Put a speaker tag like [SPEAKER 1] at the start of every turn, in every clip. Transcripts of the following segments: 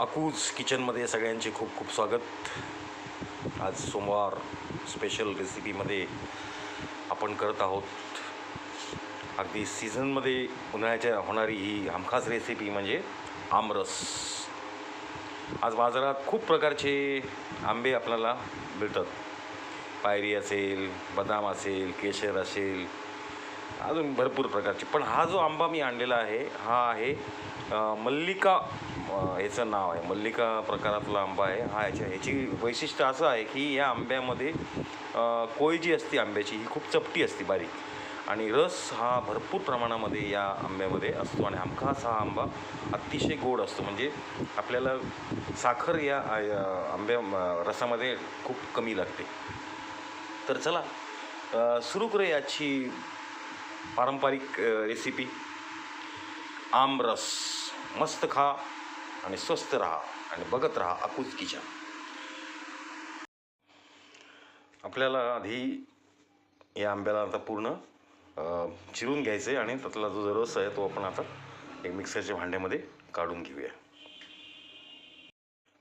[SPEAKER 1] अकूज किचनमध्ये सगळ्यांचे खूप खूप स्वागत. आज सोमवार स्पेशल रेसिपीमध्ये आपण करत आहोत. अगदी सीझनमध्ये उन्हाळ्याच्या होणारी ही हमखास रेसिपी म्हणजे आमरस. आज बाजारात खूप प्रकारचे आंबे आपल्याला मिळतात. पायरी असेल बदाम असेल केशर असेल अजून भरपूर प्रकारचे. पण हा जो आंबा मी आणलेला आहे हा आहे मल्लिका ह्याचं नाव आहे. मल्लिका प्रकारातला आंबा आहे. हा याच्या ह्याची वैशिष्ट्य असं आहे की या आंब्यामध्ये कोय जी असते आंब्याची ही खूप चपटी असते बारीक. आणि रस हा भरपूर प्रमाणामध्ये या आंब्यामध्ये असतो. आणि हमखास हा आंबा अतिशय गोड असतो. म्हणजे आपल्याला साखर या आंब्या रसामध्ये खूप कमी लागते. तर चला सुरू करूया याची पारंपरिक रेसिपी आमरस मस्त खा. आणि स्वस्त राहा आणि बघत राहा अकूज आपल्याला आधी या आंब्याला आता पूर्ण चिरून घ्यायचं आहे आणि त्यातला जो जो रस आहे तो आपण आता एक मिक्सरच्या भांड्यामध्ये काढून घेऊया.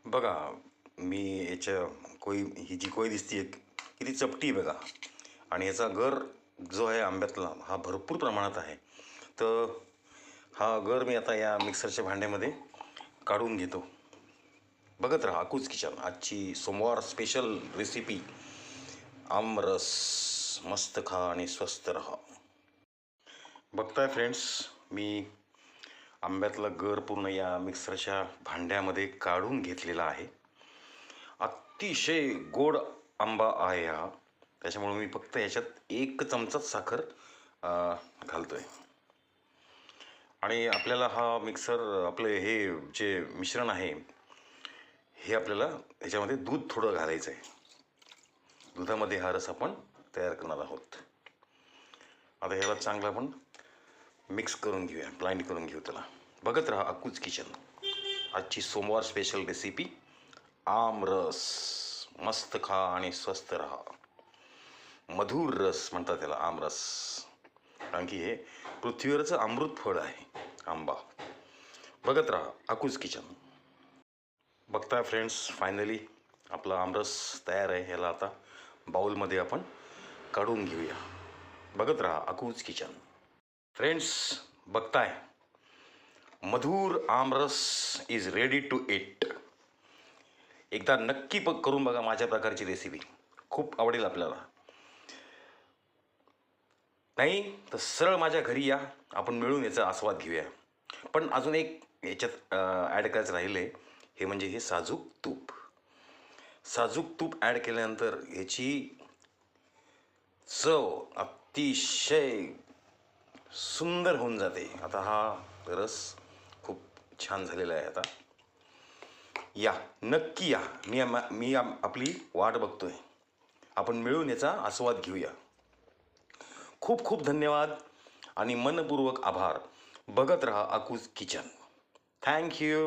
[SPEAKER 1] बघा मी याच्या कोई ही जी कोई दिसते किती चपटी आहे बघा. आणि याचा गर जो आहे आंब्यातला हा भरपूर प्रमाणात आहे. तर हा गर मी आता या मिक्सरच्या भांड्यामध्ये काढून घेतो. बघत राहा अकूज किचन आजची सोमवार स्पेशल रेसिपी आमरस. मस्त खा आणि स्वस्त राहा. बघताय फ्रेंड्स मी आंब्यातला गर पूर्ण या मिक्सरच्या भांड्यामध्ये काढून घेतलेला आहे. अतिशय गोड आंबा आहे हा. त्याच्यामुळे मी फक्त याच्यात एक चमचाच साखर घालतो आहे आणि आपल्याला हा मिक्सर आपलं हे जे मिश्रण आहे हे आपल्याला ह्याच्यामध्ये दूध थोडं घालायचं आहे दुधामध्ये हा रस आपण तयार करणार आहोत. आता ह्याला चांगलं आपण मिक्स करून घेऊया ब्लाइंड करून घेऊ त्याला. बघत राहा अकूज किचन. आजची सोमवार स्पेशल रेसिपी आमरस मस्त खा आणि स्वस्त राहा. मधुर रस म्हणतात त्याला आमरस कारण की हे पृथ्वीवरचं अमृत फळ आहे. आंबा. बघत राहा अकूज किचन. बघताय फ्रेंड्स फायनली आपला आमरस तयार आहे ह्याला आता बाउलमध्ये आपण काढून घेऊया. बघत राहा अकूज किचन. फ्रेंड्स बघताय. मधुर aamras is ready to eat एकदा नक्की प करून बघा माझ्या प्रकारची रेसिपी खूप आवडेल आपल्याला. नाही तर सरळ माझ्या घरी या. आपण मिळून याचा आस्वाद घेऊया. पण अजून एक याच्यात ॲड करायचं राहिले हे म्हणजे हे साजूक तूप. साजूक तूप ॲड केल्यानंतर ह्याची चव अतिशय सुंदर होऊन जाते. आता हा रस खूप छान झालेला आहे आता. या नक्की या. मी आम- मी आम- आपली वाट बघतोय. आपण मिळून याचा आस्वाद घेऊया. खूप खूप धन्यवाद आणि मनपूर्वक आभार. बघत रहा अकूज किचन. थँक्यू